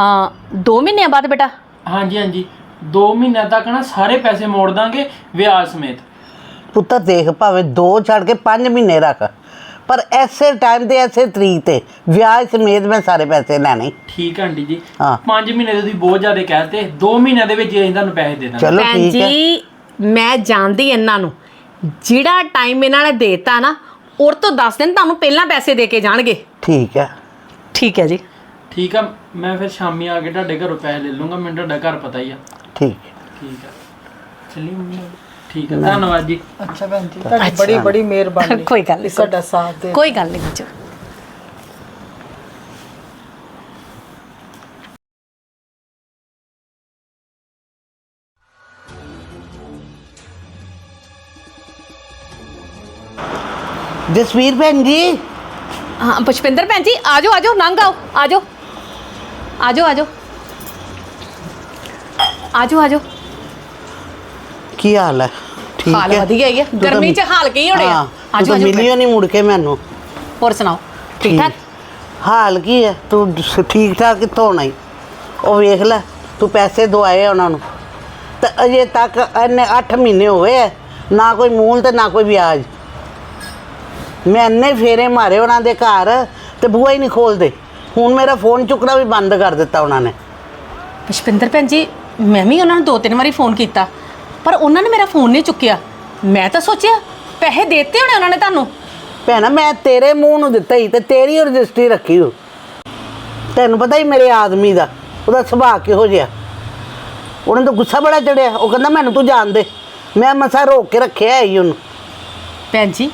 ਆ 2 ਮਹੀਨਿਆਂ ਬਾਅਦ ਬੇਟਾ? ਹਾਂਜੀ ਹਾਂਜੀ। 2 ਮਹੀਨਿਆਂ ਤੱਕ ਨਾ ਸਾਰੇ ਪੈਸੇ ਮੋੜ ਦਾਂਗੇ ਵਿਆਜ ਸਮੇਤ। ਪੁੱਤਰ ਦੇਖ ਭਾਵੇਂ 2 ਛੱਡ ਕੇ 5 ਮਹੀਨੇ ਰੱਖ ਪਰ ਐਸੇ ਟਾਈਮ ਤੇ ਐਸੇ ਤਰੀਕ ਤੇ ਵਿਆਜ ਸਮੇਤ ਮੈਂ ਸਾਰੇ ਪੈਸੇ ਲੈਣੇ। ਠੀਕ ਹੈ ਆਂਟੀ ਜੀ। ਹਾਂ। 5 ਮਹੀਨੇ ਦੇ ਤੁਸੀਂ ਬਹੁਤ ਜ਼ਿਆਦਾ ਕਹਿਤੇ। 2 ਮਹੀਨਿਆਂ ਦੇ ਵਿੱਚ ਅਸੀਂ ਤੁਹਾਨੂੰ ਪੈਸੇ ਦੇ ਦਾਂਗੇ। ਚਲੋ ਭੈਣ ਠੀਕ ਹੈ। ਜੀ ਮੈਂ ਜਾਣਦੀ ਇਹਨਾਂ ਨੂੰ। ਜਿਹੜਾ ਟਾਈਮ ਇਹਨਾਂ ਨੇ ਦੇਤਾ ਨਾ ਉਹ ਤੋਂ 10 ਦਿਨ ਤੁਹਾਨੂੰ ਪਹਿਲਾਂ ਪੈਸੇ ਦੇ ਕੇ ਜਾਣਗੇ। ਠੀਕ ਹੈ। ਠੀਕ ਹੈ ਜੀ। ਠੀਕ ਆ ਮੈਂ ਫਿਰ ਸ਼ਾਮੀ ਆ ਕੇ ਤੁਹਾਡੇ ਘਰੋਂ ਪੈਸੇ ਲੈ ਲੂੰਗਾ ਮੈਨੂੰ ਤੁਹਾਡਾ ਘਰ ਪਤਾ ਹੀ ਆ। ਠੀਕ। ਠੀਕ ਆ। ਚੱਲੀ ਮੰਮੀ ਠੀਕ ਆ ਧੰਨਵਾਦ ਜੀ। ਅੱਛਾ ਭੈਣ ਜੀ ਤੁਹਾਡੀ ਬੜੀ ਬੜੀ ਮਿਹਰਬਾਨੀ। ਕੋਈ ਗੱਲ ਨਹੀਂ ਸਾਡਾ ਸਾਥ ਦੇ ਕੋਈ ਗੱਲ ਨਹੀਂ ਬੱਚੋ। ਜਸਵੀਰ ਭੈਣ ਜੀ। ਹਾਂ ਪੁਸ਼ਪਿੰਦਰ ਭੈਣ ਜੀ ਆਜੋ ਆਜੋ ਲੰਘ ਆਓ ਆਜੋ ਆਜੋ ਆਜੋ ਆਜੋ ਆਜੋ ਕੀ ਹਾਲ ਹੈ? ਠੀਕ ਹਾਲ ਵਧੀਆ ਹੀ ਹੈ। ਤੂੰ ਤਾਂ- ਗਰਮੀ ਚ ਹਾਲ ਕੀ ਹੋਣੇ ਆ। ਹਾਂ, ਤੂੰ ਆਜੋ ਤਾਂ ਆਜੋ। ਮਿਲਿਓ ਨਹੀਂ ਮੁੜ ਕੇ ਮੈਨੂੰ। ਹੋਰ ਸੁਣਾਓ ਠੀਕ ਠਾਕ? ਹਾਲ ਕੀ ਹੈ? ਤੂੰ ਸ- ਠੀਕ ਠਾਕ ਕਿੱਥੋਂ ਹੋਣਾ ਈ? ਉਹ ਵੇਖ ਲੈ ਤੂੰ ਪੈਸੇ ਦਵਾਏ ਉਹਨਾਂ ਨੂੰ। ਤੇ ਅਜੇ ਤੱਕ ਇਹਨੇ 8 ਮਹੀਨੇ ਹੋਏ ਐ ਨਾ ਕੋਈ ਮੂਲ ਤੇ ਨਾ ਕੋਈ ਵਿਆਜ। ਮੈਂ ਇੰਨੇ ਫੇਰੇ ਮਾਰੇ ਉਹਨਾਂ ਦੇ ਘਰ ਤੇ ਬੂਹਾ ਹੀ ਨਹੀਂ ਖੋਲਦੇ। ਹੁਣ ਮੇਰਾ ਫੋਨ ਚੁੱਕਣਾ ਵੀ ਬੰਦ ਕਰ ਦਿੱਤਾ ਉਹਨਾਂ ਨੇ। ਪੁਸ਼ਪਿੰਦਰ ਭੈਣ ਜੀ ਮੈਂ ਵੀ ਉਹਨਾਂ ਨੂੰ ਦੋ ਤਿੰਨ ਵਾਰੀ ਫੋਨ ਕੀਤਾ ਪਰ ਉਹਨਾਂ ਨੇ ਮੇਰਾ ਫੋਨ ਨਹੀਂ ਚੁੱਕਿਆ। ਮੈਂ ਤਾਂ ਸੋਚਿਆ ਪੈਸੇ ਦੇਤੇ ਹੋਣੇ ਉਹਨਾਂ ਨੇ ਤੁਹਾਨੂੰ। ਭੈਣਾ ਮੈਂ ਤੇਰੇ ਮੂੰਹ ਨੂੰ ਦਿੱਤਾ ਹੀ ਤੇ ਤੇਰੀ ਓ ਰਜਿਸਟਰੀ ਰੱਖੀ ਹੋ ਤੈਨੂੰ ਪਤਾ ਹੀ ਮੇਰੇ ਆਦਮੀ ਦਾ ਉਹਦਾ ਸੁਭਾਅ ਕਿਹੋ ਜਿਹਾ। ਉਹਨੇ ਤਾਂ ਗੁੱਸਾ ਬੜਾ ਚੜਿਆ ਉਹ ਕਹਿੰਦਾ ਮੈਨੂੰ ਤੂੰ ਜਾਣ ਦੇ। ਮੈਂ ਮਸਾ ਰੋਕ ਕੇ ਰੱਖਿਆ ਹੈ ਹੀ ਉਹਨੂੰ। ਭੈਣ ਜੀ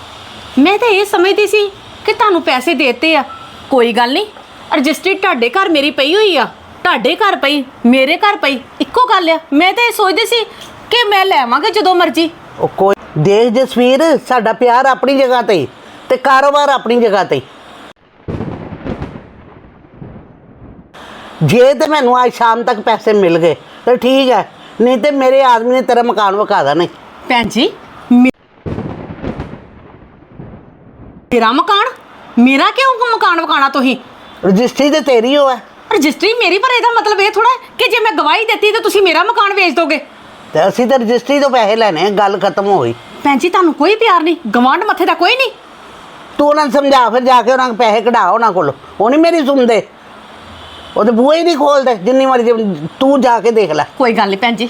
ਮੈਂ ਤਾਂ ਇਹ ਸਮਝਦੀ ਸੀ ਕਿ ਤੁਹਾਨੂੰ ਪੈਸੇ ਦੇਤੇ ਆ। ਕੋਈ ਗੱਲ ਨਹੀਂ ਰਜਿਸਟਰੀ ਤੁਹਾਡੇ ਘਰ ਮੇਰੀ ਪਈ ਹੋਈ ਆ ਤੁਹਾਡੇ ਘਰ ਪਈ ਮੇਰੇ ਘਰ ਪਈ ਇੱਕੋ ਗੱਲ ਆ। ਮੈਂ ਤਾਂ ਇਹ ਸੋਚਦੀ ਸੀ ਕਿ ਮੈਂ ਲੈ ਆਵਾਂਗੇ ਜਦੋਂ ਮਰਜ਼ੀ। ਉਹ ਕੋਈ ਦੇਖ ਜਸਵੀਰ ਸਾਡਾ ਪਿਆਰ ਆਪਣੀ ਜਗ੍ਹਾ ਤੇ ਤੇ ਕਾਰੋਬਾਰ ਆਪਣੀ ਜਗ੍ਹਾ ਤੇ। ਜੇ ਤੇ ਮੈਨੂੰ ਅੱਜ ਸ਼ਾਮ ਤੱਕ ਪੈਸੇ ਮਿਲ ਗਏ ਤਾਂ ਠੀਕ ਹੈ ਨਹੀਂ ਤੇ ਮੇਰੇ ਆਦਮੀ ਨੇ ਤੇਰਾ ਮਕਾਨ ਵਕਾ ਦੇਣਾ ਭੈਣ ਜੀ ਮੇ- ਮੇਰਾ ਮਕਾਨ? ਮੇਰਾ ਕਿਉਂ ਮਕਾਨ ਵਕਾਣਾ ਤੁਸੀਂ? ਰਜਿਸਟਰੀ ਤੇ ਤੇਰੀ ਹੋ ਹੈ ਰਜਿਸਟਰੀ ਮੇਰੀ ਪਰ ਇਹਦਾ ਮਤਲਬ ਇਹ ਥੋੜਾ ਕਿ ਜੇ ਮੈਂ ਗਵਾਹੀ ਦਿੱਤੀ ਤਾਂ ਤੁਸੀਂ ਮੇਰਾ ਮਕਾਨ ਵੇਚ ਦੋਗੇ। ਤੇ ਅਸੀਂ ਤਾਂ ਰਜਿਸਟਰੀ ਤੋਂ ਪੈਸੇ ਲੈਣੇ ਆ, ਗੱਲ ਖਤਮ ਹੋ ਗਈ। ਭੈਣ ਜੀ ਤੁਹਾਨੂੰ ਕੋਈ ਪਿਆਰ ਨਹੀਂ ਗਵਾਂਢ ਮੱਥੇ ਦਾ ਕੋਈ ਨਹੀਂ। ਤੂੰ ਉਹਨਾਂ ਨੂੰ ਸਮਝਾ ਫਿਰ ਜਾ ਕੇ ਉਹਨਾਂ ਨੂੰ ਪੈਸੇ ਕਢਾ ਉਹਨਾਂ ਕੋਲ ਉਹ ਨਹੀਂ ਮੇਰੀ ਸੁਣਦੇ। ਉਹ ਤੇ ਬੂਹੇ ਹੀ ਨਹੀਂ ਖੋਲਦੇ ਜਿੰਨੀ ਮਰਜ਼ੀ ਤੂੰ ਜਾ ਕੇ ਦੇਖ ਲੈ। ਕੋਈ ਗੱਲ ਨਹੀਂ ਭੈਣ ਜੀ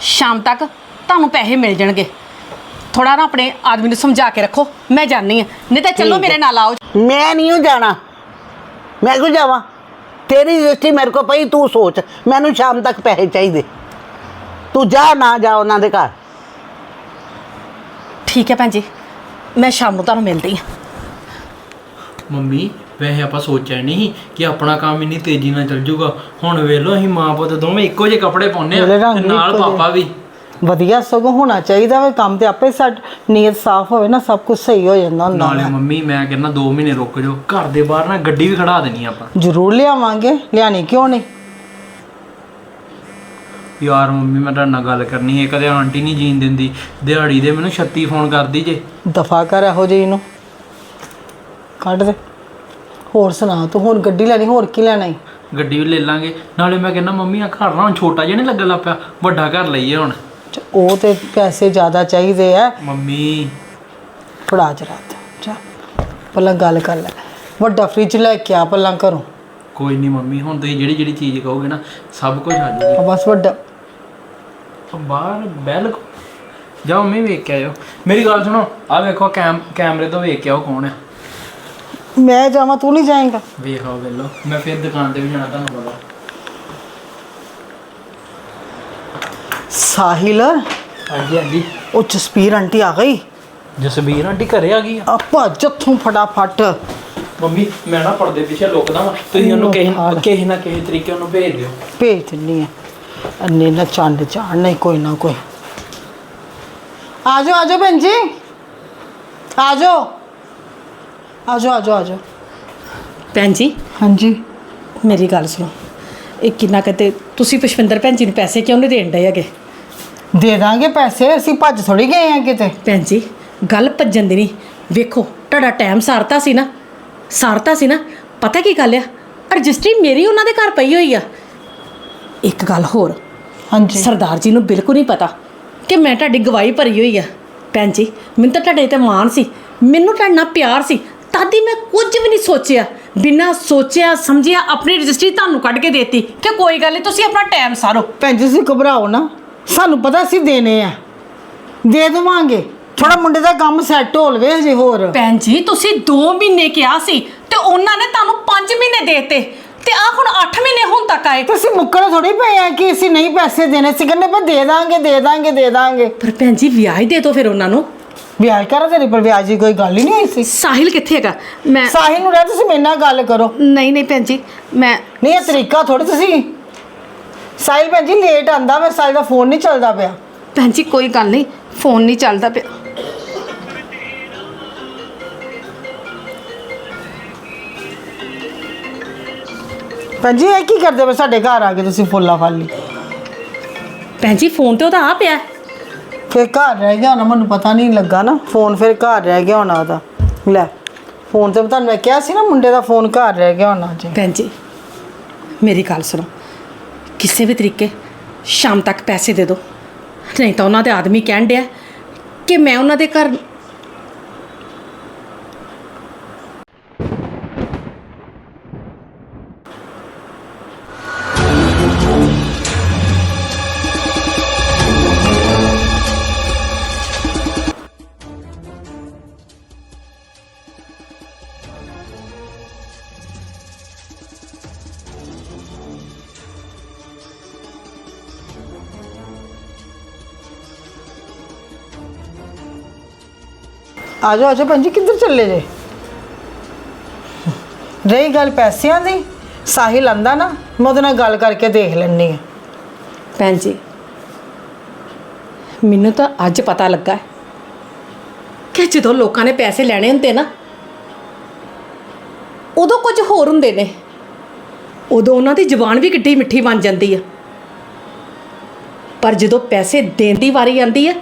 ਸ਼ਾਮ ਤੱਕ ਤੁਹਾਨੂੰ ਪੈਸੇ ਮਿਲ ਜਾਣਗੇ। ਥੋੜਾ ਨਾ ਆਪਣੇ ਆਦਮੀ ਨੂੰ ਸਮਝਾ ਕੇ ਰੱਖੋ ਮੈਂ ਜਾਣੀ ਆ ਨਹੀਂ ਤਾਂ ਚੱਲੋ ਠੀਕ ਮੇਰੇ। ਨਾਲ ਆਓ। ਮੈਂ ਨਹੀਂ ਓ ਜਾਣਾ। ਮੈਂ ਕਿਉਂ ਜਾਵਾਂ? ਤੇਰੀ ਰਜਿਸਟਰੀ ਮੇਰੇ ਕੋਲ ਪਈ ਤੂੰ ਸੋਚ। ਮੈਨੂੰ ਸ਼ਾਮ ਤੱਕ ਪੈਸੇ ਚਾਹੀਦੇ। ਤੂੰ ਜਾ ਨਾ ਜਾ ਉਹਨਾਂ ਦੇ ਘਰ। ਠੀਕ ਹੈ ਭੈਣ ਜੀ ਮੈਂ ਸ਼ਾਮ ਨੂੰ ਤੁਹਾਨੂੰ ਮਿਲਦੀ ਹਾਂ। ਮੰਮੀ ਵੈਸੇ ਆਪਾਂ ਸੋਚਿਆ ਨਹੀਂ ਕਿ ਆਪਣਾ ਕੰਮ ਇੰਨੀ ਤੇਜ਼ੀ ਨਾਲ ਚੱਲ ਜਾਊਗਾ। ਹੁਣ ਵੇਖ ਲਓ ਅਸੀਂ ਮਾਂ ਪੁੱਤ ਦੋਵੇਂ ਇੱਕੋ ਜਿਹੇ ਕੱਪੜੇ ਪਾਉਂਦੇ ਆ ਮੇਰੇ ਰੰਗ ਤੇ ਵੀ ਨਾਲ ਇੱਕੋ ਜਿਹੇ। ਪਾਪਾ ਵੀ। ਵਧੀਆ ਸਗੋਂ ਹੋਣਾ ਚਾਹੀਦਾ ਵੇ ਕੰਮ ਤੇ ਆਪੇ ਸਾਡ ਨੀਅਤ ਸਾਫ਼ ਹੋਵੇ ਨਾ ਸਭ ਕੁਝ ਸਹੀ ਹੋ ਜਾਂਦਾ ਹੁੰਦਾ ਨਾਲੇ ਮੰਮੀ ਮੈਂ ਕਹਿੰਦਾ 2 ਮਹੀਨੇ ਰੁਕ ਜਾਓ ਘਰ ਦੇ ਬਾਹਰ ਨਾ ਗੱਡੀ ਵੀ ਖੜਾ ਦੇਣੀ ਆਪਾਂ। ਜ਼ਰੂਰ ਲਿਆਵਾਂਗੇ ਲਿਆਣੀ ਕਿਉਂ ਨਹੀਂ? ਯਾਰ ਮੰਮੀ ਮੈਂ ਤੁਹਾਡੇ ਨਾਲ ਗੱਲ ਕਰਨੀ ਹੈ ਕਦੇ ਆਂਟੀ ਨਹੀਂ ਜੀਣ ਦਿੰਦੀ ਦਿਹਾੜੀ ਦੇ ਮੈਨੂੰ 36 ਫੋਨ ਕਰਦੀ ਜੇ। ਦਫਾ ਕਰ ਇਹੋ ਜਿਹੀ ਨੂੰ। ਕੱਢ ਦੇ। ਹੋਰ ਸੁਣਾ ਤੂੰ ਹੁਣ ਗੱਡੀ ਲੈਣੀ ਹੋਰ ਕੀ ਲੈਣਾ ਈ? ਗੱਡੀ ਵੀ ਲੈ ਲਾਂਗੇ। ਨਾਲੇ ਮੈਂ ਕਹਿੰਦਾ ਮੰਮੀ ਆ ਘਰ ਨਾ ਹੁਣ ਛੋਟਾ ਜਿਹਾ ਨਹੀਂ ਲੱਗਣ ਲੱਗ ਪਿਆ ਵੱਡਾ ਘਰ ਲਈਏ ਹੁਣ। ਉਹ ਤੇ ਪੈਸੇ ਜ਼ਿਆਦਾ ਚਾਹੀਦੇ ਆ। ਮੰਮੀ। ਫੜਾ ਰਾਤ। ਚਾ ਪਹਿਲਾਂ ਗੱਲ ਕਰ ਲੈ। ਵੱਡਾ ਫ੍ਰਿਜ ਲੈ ਕੇ ਆ ਪਹਿਲਾਂ ਘਰੋਂ। ਕੋਈ ਨਹੀਂ ਮੰਮੀ ਹੁਣ ਤੁਸੀਂ ਜਿਹੜੀ ਜਿਹੜੀ ਚੀਜ਼ ਕਹੋਗੇ ਨਾ ਸਭ ਕੁਝ ਆ ਜਾਊਗੀ ਆ ਬਸ ਵੱਡਾ। ਬਾਹਰ ਬੈਲ ਜਾਓ ਮੈਂ ਵੇਖ ਕੇ ਆਇਓ। ਮੇਰੀ ਗੱਲ ਸੁਣੋ ਆ ਵੇਖੋ ਕੈਮ ਕੈਮਰੇ ਤੋਂ ਵੇਖ ਕੇ ਆਓ ਕੌਣ ਆ। ਮੈਂ ਜਾਵਾਂ ਤੂੰ ਨਹੀਂ ਜਾਏਂਗਾ? ਵੇਖ ਆਓ ਵੇਲੋ ਮੈਂ ਫਿਰ ਦੁਕਾਨ ਤੇ ਵੀ ਜਾਣਾ ਤੁਹਾਨੂੰ ਪਤਾ। ਸਾਹਿਲ? ਹਾਂਜੀ ਹਾਂਜੀ। ਉਹ ਜਸਪੀਰ ਆਂਟੀ ਆ ਗਈ? ਜਸਬੀਰ ਆਂਟੀ ਘਰੇ ਆ ਗਈ ਆ। ਆ ਭੱਜ ਇੱਥੋਂ ਫਟਾਫਟ। ਮੰਮੀ ਮੈਂ ਨਾ ਪਰਦੇ ਪਿੱਛੇ ਲੁਕਦਾ ਵਾਂ। ਤੁਸੀਂ ਉਹਨੂੰ ਕਿਸੇ ਹਾਲ। ਕਿਸੇ ਨਾ ਕਿਸੇ ਤਰੀਕੇ ਉਹਨੂੰ ਭੇਜ ਦਿਓ। ਭੇਜ ਦਿੰਨੀ ਆ। ਅੰਨੇ ਨਾ ਚੰਡ ਚਾੜ ਨਹੀਂ ਕੋਈ ਨਾ ਕੋਈ। ਆਜੋ ਆਜੋ ਭੈਣ ਜੀ। ਆਜੋ। ਆਜੋ ਆਜੋ ਆਜੋ। ਭੈਣ ਜੀ ਹਾਂਜੀ। ਮੇਰੀ ਗੱਲ ਸੁਣੋ। ਇਹ ਕਿੰਨਾ ਕਹਤੇ ਤੁਸੀਂ ਪੁਸ਼ਪਿੰਦਰ ਭੈਣ ਜੀ ਨੂੰ ਪੈਸੇ ਕਿਉਂ ਨਹੀਂ ਦੇਣ ਡਏ ਹੈਗੇ? ਦੇ ਦਾਂਗੇ ਪੈਸੇ ਅਸੀਂ ਭੱਜ ਥੋੜੀ ਗਏ ਆ ਕਿਤੇ। ਭੈਣ ਜੀ ਗੱਲ ਭੱਜਣ ਦੀ ਨਹੀਂ। ਵੇਖੋ ਤੁਹਾਡਾ ਟਾਈਮ ਸਾਰਤਾ ਸੀ ਨਾ। ਸਾਰਤਾ ਸੀ ਨਾ। ਪਤਾ ਕੀ ਗੱਲ ਆ? ਰਜਿਸਟਰੀ ਮੇਰੀ ਉਹਨਾਂ ਦੇ ਘਰ ਪਈ ਹੋਈ ਆ। ਇੱਕ ਗੱਲ ਹੋਰ। ਹਾਂਜੀ। ਸਰਦਾਰ ਜੀ ਨੂੰ ਬਿਲਕੁਲ ਨਹੀਂ ਪਤਾ ਕਿ ਮੈਂ ਤੁਹਾਡੀ ਗਵਾਹੀ ਭਰੀ ਹੋਈ ਆ। ਭੈਣ ਜੀ ਮੈਨੂੰ ਤਾਂ ਤੁਹਾਡੇ ਤੇ ਮਾਣ ਸੀ। ਮੈਨੂੰ ਤੁਹਾਡੇ ਨਾਲ ਪਿਆਰ ਸੀ। ਤਾਦੀ ਮੈਂ ਕੁਝ ਵੀ ਨਹੀਂ ਸੋਚਿਆ। ਬਿਨਾਂ ਸੋਚਿਆ ਸਮਝਿਆ ਆਪਣੀ ਰਜਿਸਟਰੀ ਤੁਹਾਨੂੰ ਕੱਢ ਕੇ ਦੇਤੀ। ਕਿ ਕੋਈ ਗੱਲ ਨਹੀਂ ਤੁਸੀਂ ਆਪਣਾ ਟਾਈਮ ਸਾਰੋ। ਭੈਣ ਜੀ ਤੁਸੀਂ ਘਬਰਾਓ ਨਾ। ਸਾਨੂੰ ਪਤਾ ਅਸੀਂ ਦੇਣੇ ਆ। ਦੇ ਦੇਵਾਂਗੇ। ਥੋੜਾ ਮੁੰਡੇ ਦਾ ਕੰਮ ਸੈੱਟ ਹੋ ਲਵੇ ਹਜੇ ਹੋਰ। ਭੈਣ ਜੀ ਤੁਸੀਂ 2 ਮਹੀਨੇ ਕਿਹਾ ਸੀ ਤੇ ਉਹਨਾਂ ਨੇ ਤੁਹਾਨੂੰ 5 ਮਹੀਨੇ ਦੇਤੇ। ਤੇ ਆ ਹੁਣ 8 ਮਹੀਨੇ ਹੁਣ ਤੱਕ ਆਏ। ਤੁਸੀਂ ਮੁੱਕਰ ਥੋੜੀ ਪਏ ਆ ਕਿ ਅਸੀਂ ਨਹੀਂ ਪੈਸੇ ਦੇਣੇ। ਸੀ ਕਹਿੰਦੇ ਪਰ ਦੇ ਦਾਂਗੇ ਦੇ ਦਾਂਗੇ ਦੇ ਦਾਂਗੇ। ਪਰ ਭੈਣ ਜੀ ਵਿਆਹ ਹੀ ਦੇ ਦਿਓ ਫਿਰ ਉਹਨਾਂ ਨੂੰ। ਵਿਆਜ ਕਰਾ ਤੇਰੇ ਪਰ ਵਿਆਜ ਦੀ ਕੋਈ ਗੱਲ ਹੀ ਨਹੀਂ ਹੋਈ ਸੀ। ਸਾਹਿਲ ਕਿੱਥੇ ਹੈਗਾ? ਮੈਂ ਸਾਹਿਲ ਨੂੰ ਰਹਿ ਤੁਸੀਂ ਮੇਰੇ ਨਾਲ ਗੱਲ ਕਰੋ। ਨਹੀਂ ਨਹੀਂ ਭੈਣ ਜੀ ਮੈਂ ਨਹੀਂ ਇਹ ਤਰੀਕਾ ਥੋੜੀ ਤੁਸੀਂ। ਸਾਹਿਲ ਭੈਣ ਜੀ ਲੇਟ ਆਂਦਾ ਮੈਂ ਸਾਹਿਲ ਦਾ ਫੋਨ ਨਹੀਂ ਚੱਲਦਾ ਪਿਆ। ਭੈਣ ਜੀ ਕੋਈ ਗੱਲ ਨਹੀਂ ਫੋਨ ਨਹੀਂ ਚੱਲਦਾ ਪਿਆ। ਭੈਣ ਜੀ ਇਹ ਕੀ ਕਰਦੇ ਪਏ? ਸਾਡੇ ਘਰ ਆ ਕੇ ਤੁਸੀਂ ਫੁੱਲਾ ਫਾਲੀ। ਭੈਣ ਜੀ ਫੋਨ ਤੇ ਉਹਦਾ ਆ ਪਿਆ ਹੈ। ਫਿਰ ਘਰ ਰਹਿ ਗਿਆ ਹੋਣਾ, ਮੈਨੂੰ ਪਤਾ ਨਹੀਂ ਲੱਗਾ ਨਾ। ਫੋਨ ਫਿਰ ਘਰ ਰਹਿ ਗਿਆ ਹੋਣਾ ਉਹਦਾ। ਲੈ, ਫੋਨ ਤੇ ਤੁਹਾਨੂੰ ਮੈਂ ਕਿਹਾ ਸੀ ਨਾ, ਮੁੰਡੇ ਦਾ ਫੋਨ ਘਰ ਰਹਿ ਗਿਆ ਹੋਣਾ ਜੀ। ਭੈਣ ਜੀ, ਮੇਰੀ ਗੱਲ ਸੁਣੋ। ਕਿਸੇ ਵੀ ਤਰੀਕੇ ਸ਼ਾਮ ਤੱਕ ਪੈਸੇ ਦੇ ਦਿਓ। ਨਹੀਂ ਤਾਂ ਉਹਨਾਂ ਦੇ ਆਦਮੀ ਕਹਿਣ ਡਿਆ ਕਿ ਮੈਂ ਉਹਨਾਂ ਦੇ ਘਰ ਆ ਜਾਓ ਆ ਜਾਓ ਭੈਣ ਜੀ, ਕਿੱਧਰ ਚੱਲੇ ਜੇ? ਰਹੀ ਗੱਲ ਪੈਸਿਆਂ ਦੀ ਸਾਹਿਲ ਆਂਦਾ ਨਾ, ਮੈਂ ਉਹਦੇ ਨਾਲ ਗੱਲ ਕਰਕੇ ਦੇਖ ਲੈਣੀ ਆ ਭੈਣ ਜੀ, ਮੈਨੂੰ ਤਾਂ ਅੱਜ ਪਤਾ ਲੱਗਾ ਹੈ ਕਿ ਜਦੋਂ ਲੋਕਾਂ ਨੇ ਪੈਸੇ ਲੈਣੇ ਹੁੰਦੇ ਨਾ, ਉਦੋਂ ਕੁਝ ਹੋਰ ਹੁੰਦੇ ਨੇ। ਉਦੋਂ ਉਹਨਾਂ ਦੀ ਜ਼ੁਬਾਨ ਵੀ ਕਿੱਡੀ ਮਿੱਠੀ ਬਣ ਜਾਂਦੀ ਆ। ਪਰ ਜਦੋਂ ਪੈਸੇ ਦੇਣ ਦੀ ਵਾਰੀ ਆਉਂਦੀ ਹੈ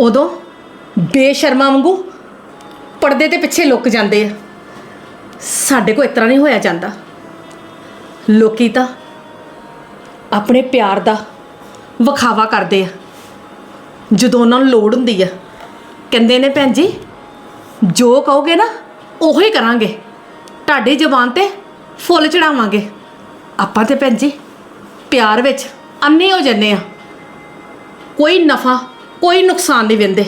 ਉਦੋਂ ਬੇਸ਼ਰਮਾ ਵਾਂਗੂ ਪਰਦੇ ਦੇ ਪਿੱਛੇ ਲੁੱਕ ਜਾਂਦੇ ਆ। ਸਾਡੇ ਕੋਲ ਇਸ ਤਰ੍ਹਾਂ ਨਹੀਂ ਹੋਇਆ ਜਾਂਦਾ। ਲੋਕੀ ਤਾਂ ਆਪਣੇ ਪਿਆਰ ਦਾ ਵਿਖਾਵਾ ਕਰਦੇ ਆ। ਜਦੋਂ ਉਹਨਾਂ ਨੂੰ ਲੋੜ ਹੁੰਦੀ ਆ, ਕਹਿੰਦੇ ਨੇ, ਭੈਣ ਜੀ, ਜੋ ਕਹੋਗੇ ਨਾ, ਉਹੋ ਹੀ ਕਰਾਂਗੇ। ਤੁਹਾਡੀ ਜ਼ੁਬਾਨ ਤੇ ਫੁੱਲ ਚੜਾਵਾਂਗੇ। ਆਪਾਂ ਤੇ ਭੈਣ ਜੀ, ਪਿਆਰ ਵਿੱਚ ਅੰਨੇ ਹੋ ਜੰਨੇ ਆ। ਕੋਈ ਨਫਾ, ਕੋਈ ਨੁਕਸਾਨ ਨਹੀਂ ਵਿੰਦੇ।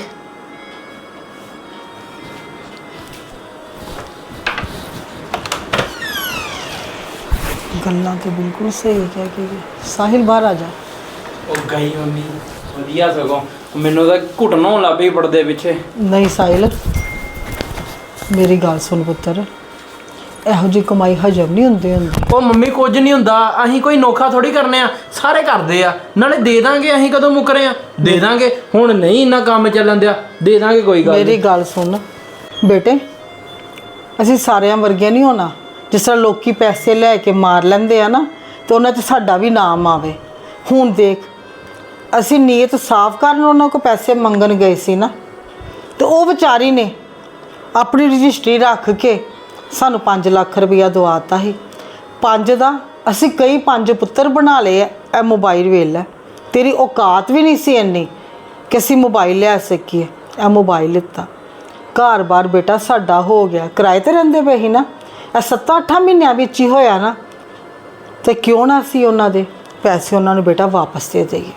ਗੱਲਾਂ ਤੇ ਬਿਲਕੁਲ ਸਹੀ ਕਹਿ ਕੇ ਗਏ। ਸਾਹਿਲ ਬਾਹਰ ਆ ਜਾ। ਉਹ ਗਈ ਮੰਮੀ। ਵਧੀਆ ਸਗੋਂ। ਮੈਨੂੰ ਤਾਂ ਘੁੱਟਣ ਹੋਣ ਲੱਗ ਪਈ ਪਰਦੇ ਪਿੱਛੇ। ਨਹੀਂ ਸਾਹਿਲ ਮੇਰੀ ਗੱਲ ਸੁਣ ਪੁੱਤਰ। ਇਹੋ ਜਿਹੀ ਕਮਾਈ ਹਜਮ ਨਹੀਂ ਹੁੰਦੀ ਹੁੰਦੀ। ਉਹ ਮੰਮੀ ਕੁਝ ਨਹੀਂ ਹੁੰਦਾ। ਅਸੀਂ ਕੋਈ ਨੋਖਾ ਥੋੜੀ ਕਰਨੇ ਆ। ਸਾਰੇ ਕਰਦੇ ਆ। ਨਾਲੇ ਦੇ ਦਾਂਗੇ ਅਸੀਂ ਕਦੋਂ ਮੁੱਕਰੇ ਆ? ਦੇ ਦਾਂਗੇ। ਹੁਣ ਨਹੀਂ ਇੰਨਾ ਕੰਮ ਚੱਲਣ ਦਿਆ। ਦੇ ਦਾਂਗੇ ਕੋਈ ਗੱਲ ਮੇਰੀ ਗੱਲ ਸੁਣ। ਬੇਟੇ ਅਸੀਂ ਸਾਰਿਆਂ ਵਰਗੇ ਨਹੀਂ ਹੋਣਾ। ਜਿਸ ਤਰ੍ਹਾਂ ਲੋਕੀ ਪੈਸੇ ਲੈ ਕੇ ਮਾਰ ਲੈਂਦੇ ਆ ਨਾ, ਤੇ ਉਹਨਾਂ 'ਚ ਸਾਡਾ ਵੀ ਨਾਮ ਆਵੇ। ਹੁਣ ਦੇਖ, ਅਸੀਂ ਨੀਅਤ ਸਾਫ਼ ਕਰਨ ਉਹਨਾਂ ਕੋ ਪੈਸੇ ਮੰਗਣ ਗਏ ਸੀ ਨਾ, ਤੇ ਉਹ ਵਿਚਾਰੀ ਨੇ ਆਪਣੀ ਰਜਿਸਟਰੀ ਰੱਖ ਕੇ ਸਾਨੂੰ 5 ਲੱਖ ਰੁਪਇਆ ਦਵਾਤਾ ਸੀ। ਪੰਜ ਦਾ ਅਸੀਂ ਕਈ ਪੰਜ ਪੁੱਤਰ ਬਣਾ ਲਏ ਆ, ਇਹ ਮੋਬਾਈਲ ਵੇਖ ਲੈ ਤੇਰੀ ਔਕਾਤ ਵੀ ਨਹੀਂ ਸੀ ਇੰਨੀ ਕਿ ਅਸੀਂ ਮੋਬਾਈਲ ਲੈ ਸਕੀਏ, ਇਹ ਮੋਬਾਈਲ ਲਿੱਤਾ। ਘਰ-ਬਾਰ ਬੇਟਾ ਸਾਡਾ ਹੋ ਗਿਆ, ਕਿਰਾਏ ਤੇ ਰਹਿੰਦੇ ਪਏ ਸੀ ਨਾ। ਇਹ 7-8 ਮਹੀਨਿਆਂ ਵਿੱਚ ਹੀ ਹੋਇਆ ਨਾ। ਤੇ ਕਿਉਂ ਨਾ ਅਸੀਂ ਉਹਨਾਂ ਦੇ ਪੈਸੇ ਉਹਨਾਂ ਨੂੰ ਬੇਟਾ ਵਾਪਸ ਦੇ ਦੇਈਏ।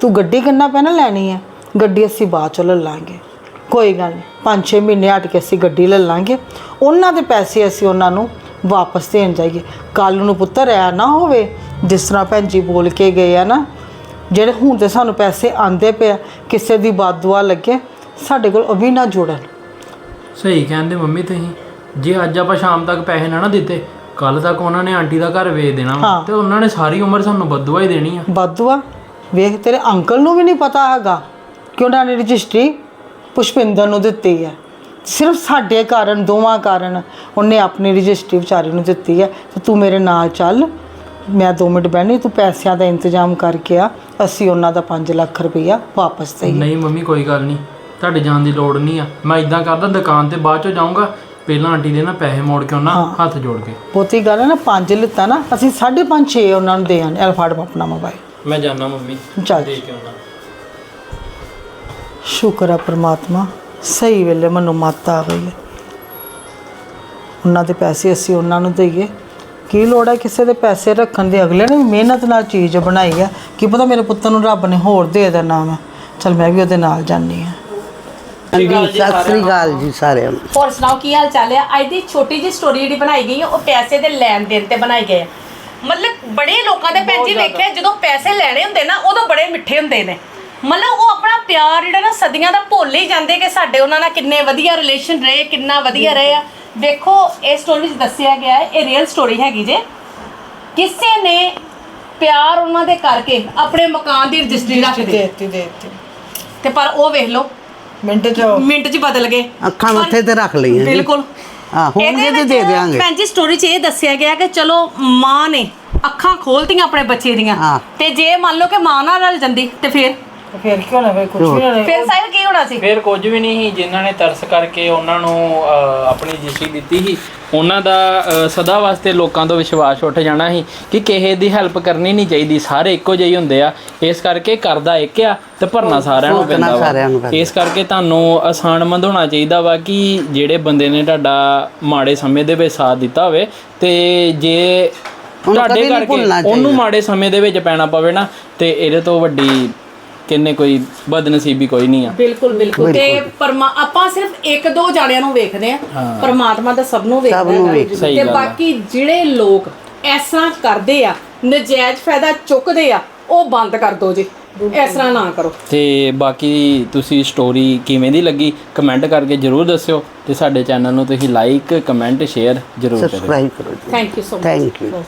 ਤੂੰ ਗੱਡੀ ਕਿੰਨਾ ਪੈਣਾ ਲੈਣੀ ਹੈ? ਗੱਡੀ ਅਸੀਂ ਬਾਅਦ ਚ ਲੈ ਲਾਂਗੇ। ਕੋਈ ਗੱਲ ਨਹੀਂ 5-6 ਮਹੀਨੇ ਹਟ ਕੇ ਅਸੀਂ ਗੱਡੀ ਲੈ ਲਾਂਗੇ। ਉਹਨਾਂ ਦੇ ਪੈਸੇ ਅਸੀਂ ਉਹਨਾਂ ਨੂੰ ਵਾਪਸ ਦੇਣ ਜਾਈਏ। ਕੱਲ ਨੂੰ ਪੁੱਤਰ ਐ ਨਾ ਹੋਵੇ ਜਿਸ ਤਰ੍ਹਾਂ ਭੈਣ ਜੀ ਬੋਲ ਕੇ ਗਏ ਆ ਨਾ ਜਿਹੜੇ ਹੁਣ ਤੇ ਸਾਨੂੰ ਪੈਸੇ ਆਂਦੇ ਪਏ ਆ, ਕਿਸੇ ਦੀ ਬਾਦੂਆ ਲੱਗੇ ਸਾਡੇ ਕੋਲ ਉਹ ਵੀ ਨਾ ਜੁੜਨ। ਸਹੀ ਕਹਿੰਦੇ ਮੰਮੀ ਤੁਸੀਂ। ਜੇ ਅੱਜ ਆਪਾਂ ਸ਼ਾਮ ਤੱਕ ਪੈਸੇ ਨਾ ਨਾ ਦਿੱਤੇ ਕੱਲ ਤੱਕ ਉਹਨਾਂ ਨੇ ਆਂਟੀ ਦਾ ਘਰ ਵੇਚ ਦੇਣਾ ਵਾ ਹਾਂ। ਤੇ ਉਹਨਾਂ ਨੇ ਸਾਰੀ ਉਮਰ ਸਾਨੂੰ ਬਦਦੁਆ ਹੀ ਦੇਣੀ ਆ। ਬਾਦੂਆ ਵੇਖ ਤੇਰੇ ਅੰਕਲ ਨੂੰ ਵੀ ਨਹੀਂ ਪਤਾ ਹੈਗਾ ਕਿ ਉਹਨਾਂ ਨੇ ਰਜਿਸਟਰੀ ਪੁਸ਼ਪਿੰਦਰ ਨੂੰ ਦਿੱਤੀ ਹੈ। ਸਿਰਫ ਸਾਡੇ ਕਾਰਨ ਦੋਵਾਂ ਕਾਰਨ ਉਹਨੇ ਆਪਣੀ ਰਜਿਸਟਰੀ ਵਿਚਾਰੀ ਨੂੰ ਦਿੱਤੀ ਹੈ। ਤੇ ਤੂੰ ਮੇਰੇ ਨਾਲ ਚੱਲ ਮੈਂ 2 ਮਿੰਟ ਬਹਿਣੀ ਤੂੰ ਪੈਸਿਆਂ ਦਾ ਇੰਤਜ਼ਾਮ ਕਰਕੇ ਆ ਅਸੀਂ ਉਹਨਾਂ ਦਾ 5 ਲੱਖ ਰੁਪਈਆ ਵਾਪਸ ਦੇਈਏ। ਨਹੀਂ ਮੰਮੀ ਕੋਈ ਗੱਲ ਨਹੀਂ ਤੁਹਾਡੇ ਜਾਣ ਦੀ ਲੋੜ ਨਹੀਂ ਆ। ਮੈਂ ਇਦਾਂ ਕਰਦਾ ਦੁਕਾਨ ਤੇ ਬਾਅਦ ਚੋਂ ਜਾਊਂਗਾ ਪਹਿਲਾਂ ਆਂਟੀ ਦੇ ਨਾ ਪੈਸੇ ਮੋੜ ਕੇ ਉਹਨਾਂ ਹੱਥ ਜੋੜ ਕੇ। ਬਹੁਤੀ ਗੱਲ ਹੈ ਨਾ ਪੰਜ ਲਿੱਤਾ ਨਾ ਅਸੀਂ 5.5 6 ਉਹਨਾਂ ਨੂੰ ਦੇ ਆਨੇ ਐਲ ਫੜ ਆਪਣਾ ਮੋਬਾਈਲ ਮੈਂ ਜਾਣਾ ਮੰਮੀ ਚੱਲ। ਦੇ ਕੇ ਆਉਣਾ। ਸ਼ੁਕਰ ਆ ਪ੍ਰਮਾਤਮਾ ਸਹੀ ਵੇਲੇ ਮੈਨੂੰ ਮੱਤ ਆ ਗਈ ਹੈ। ਉਹਨਾਂ ਦੇ ਪੈਸੇ ਅਸੀਂ ਉਹਨਾਂ ਨੂੰ ਦਈਏ। ਕੀ ਲੋੜ ਹੈ ਕਿਸੇ ਦੇ ਪੈਸੇ ਰੱਖਣ ਦੀ? ਅਗਲੇ ਨੇ ਵੀ ਮਿਹਨਤ ਨਾਲ ਚੀਜ਼ ਬਣਾਈ ਹੈ। ਕੀ ਪਤਾ ਮੇਰੇ ਪੁੱਤ ਨੂੰ ਰੱਬ ਨੇ ਹੋਰ ਦੇ ਦੇਣਾ ਮੈਂ ਚਲ ਮੈਂ ਵੀ ਉਹਦੇ ਨਾਲ ਜਾਣੀ ਆ ਹਾਂਜੀ ਸਤਿ ਸ੍ਰੀ ਅਕਾਲ ਜੀ ਸਾਰਿਆਂ ਨੂੰ। ਹੋਰ ਸੁਣਾਓ ਕੀ ਹਾਲ ਚਾਲ ਹੈ? ਅੱਜ ਦੀ ਛੋਟੀ ਜਿਹੀ ਸਟੋਰੀ ਜਿਹੜੀ ਬਣਾਈ ਗਈ ਹੈ ਉਹ ਪੈਸੇ ਦੇ ਲੈਣ ਦੇਣ ਤੇ ਬਣਾਈ ਗਈ ਹੈ। ਮਤਲਬ ਬੜੇ ਲੋਕਾਂ ਦੇ ਭੈਣ ਜੀ ਵੇਖਿਆ ਜਦੋਂ ਪੈਸੇ ਲੈਣੇ ਹੁੰਦੇ ਨਾ ਉਦੋਂ ਬੜੇ ਮਿੱਠੇ ਹੁੰਦੇ ਨੇ। ਮਤਲਬ ਉਹ ਆਪਣਾ ਪਿਆਰ ਜਿਹੜਾ ਨਾ ਸਦੀਆਂ ਦਾ ਭੁੱਲ ਹੀ ਜਾਂਦੇ ਕਿ ਸਾਡੇ ਉਹਨਾਂ ਨਾਲ ਕਿੰਨੇ ਵਧੀਆ ਰਿਲੇਸ਼ਨ ਰਹੇ ਕਿੰਨਾ ਵਧੀਆ ਰਹੇ ਆ। ਵੇਖੋ ਇਹ ਸਟੋਰੀ ਵਿੱਚ ਦੱਸਿਆ ਗਿਆ ਹੈ ਇਹ ਰੀਅਲ ਸਟੋਰੀ ਹੈਗੀ ਜੇ। ਕਿਸੇ ਨੇ ਪਿਆਰ ਉਹਨਾਂ ਦੇ ਕਰਕੇ ਆਪਣੇ ਮਕਾਨ ਦੀ ਰਜਿਸਟਰੀ ਰੱਖ ਦਿੱਤੀ। ਦੇਤੀ ਦੇਤੀ। ਤੇ ਪਰ ਉਹ ਵੇਖ ਲਓ ਮਿੰਟ ਚ ਮਿੰਟ 'ਚ ਬਦਲ ਗਏ। ਅੱਖਾਂ ਮੱਥੇ ਤੇ ਰੱਖ ਲਈਆਂ ਜੀ। ਬਿਲਕੁਲ। ਹਾਂ ਹੋਣਗੇ ਇਹਦੇ ਤੇ ਦੇ ਦਿਆਂਗੇ। ਭੈਣ ਜੀ ਸਟੋਰੀ 'ਚ ਇਹ ਦੱਸਿਆ ਗਿਆ ਕਿ ਚਲੋ ਮਾਂ ਨੇ ਅੱਖਾਂ ਖੋਲਤੀਆਂ ਆਪਣੇ ਬੱਚੇ ਦੀਆਂ ਹਾਂ। ਤੇ ਜੇ ਮੰਨ ਲਓ ਕਿ ਮਾਂ ਨਾਲ ਰਲ ਜਾਂਦੀ ਤੇ ਫਿਰ? ਫਿਰ ਕੀ ਹੋਣਾ ਫਿਰ ਕੁਝ ਵੀ ਹੋਣਾ ਫਿਰ ਸਾਹਿਲ ਕੀ ਹੋਣਾ ਸੀ? ਫਿਰ ਕੁਝ ਵੀ ਨਹੀਂ ਸੀ ਜਿਨ੍ਹਾਂ ਨੇ ਤਰਸ ਕਰਕੇ ਉਹਨਾਂ ਨੂੰ ਅਹ, ਆਪਣੀ ਜਿਸੀ ਦਿੱਤੀ ਸੀ ਉਹਨਾਂ ਦਾ ਅਹ, ਸਦਾ ਵਾਸਤੇ ਲੋਕਾਂ ਤੋਂ ਵਿਸ਼ਵਾਸ ਉੱਠ ਜਾਣਾ ਸੀ ਕਿ ਕਿਸੇ ਦੀ ਹੈਲਪ ਕਰਨੀ ਨਹੀਂ ਚਾਹੀਦੀ ਸਾਰੇ ਇੱਕੋ ਜਿਹੇ ਹੀ ਹੁੰਦੇ ਆ। ਇਸ ਕਰਕੇ ਕਰਦਾ ਇੱਕ ਆ ਤੇ ਭਰਨਾ ਸਾਰਿਆਂ ਨੂੰ ਪੈਂਦਾ ਸਾਰਿਆਂ ਨੂੰ ਵਾ ਪੈਂਦਾ। ਇਸ ਕਰਕੇ ਤੁਹਾਨੂੰ ਆਸਾਨਮੰਦ ਹੋਣਾ ਚਾਹੀਦਾ ਵਾ ਕਿ ਜਿਹੜੇ ਬੰਦੇ ਨੇ ਤੁਹਾਡਾ ਮਾੜੇ ਸਮੇਂ ਦੇ ਵਿੱਚ ਸਾਥ ਦਿੱਤਾ ਹੋਵੇ ਤੇ ਜੇ ਉਹਨੂੰ ਤੁਹਾਡੇ ਕਦੇ ਨਹੀਂ ਭੁੱਲਣਾ ਕਰਕੇ ਉਹਨੂੰ। ਮਾੜੇ ਸਮੇਂ ਦੇ ਵਿੱਚ ਪੈਣਾ ਪਵੇ ਨਾ ਤੇ ਇਹਦੇ ਤੋਂ ਵੱਡੀ ਕਿੰਨੇ ਕੋਈ ਬਦਨਸੀਬੀ ਕੋਈ ਨਹੀਂ ਆ। ਬਿਲਕੁਲ ਬਿਲਕੁਲ। ਤੇ ਪਰਮਾ ਆਪਾਂ ਸਿਰਫ ਇੱਕ ਦੋ ਜਾਣਿਆਂ ਨੂੰ ਵੇਖਦੇ ਆ ਪਰਮਾਤਮਾ ਤਾਂ ਸਭ ਨੂੰ ਵੇਖਦਾ ਸਭ ਨੂੰ ਹੈਗਾ। ਵੇਖਦਾ। ਸਹੀ ਤੇ। ਬਾਕੀ ਜਿਹੜੇ ਲੋਕ ਐਸਾ ਕਰਦੇ ਆ ਨਜਾਇਜ਼ ਫਾਇਦਾ ਚੁੱਕਦੇ ਆ ਉਹ ਬੰਦ ਕਰ ਦੋ ਜੀ। ਇਸ ਤਰ੍ਹਾਂ ਨਾ ਕਰੋ। ਤੇ ਬਾਕੀ ਤੁਸੀਂ ਸਟੋਰੀ ਕਿਵੇਂ ਦੀ ਲੱਗੀ ਕਮੈਂਟ ਕਰਕੇ ਜਰੂਰ ਦੱਸਿਓ। ਤੇ ਸਾਡੇ ਚੈਨਲ ਨੂੰ ਤੁਸੀਂ ਲਾਈਕ ਕਮੈਂਟ ਸ਼ੇਅਰ ਜਰੂਰ ਕਰਿਓ। ਸਬਸਕ੍ਰਾਈਬ ਕਰੋ ਜੀ। Thank you so much thank you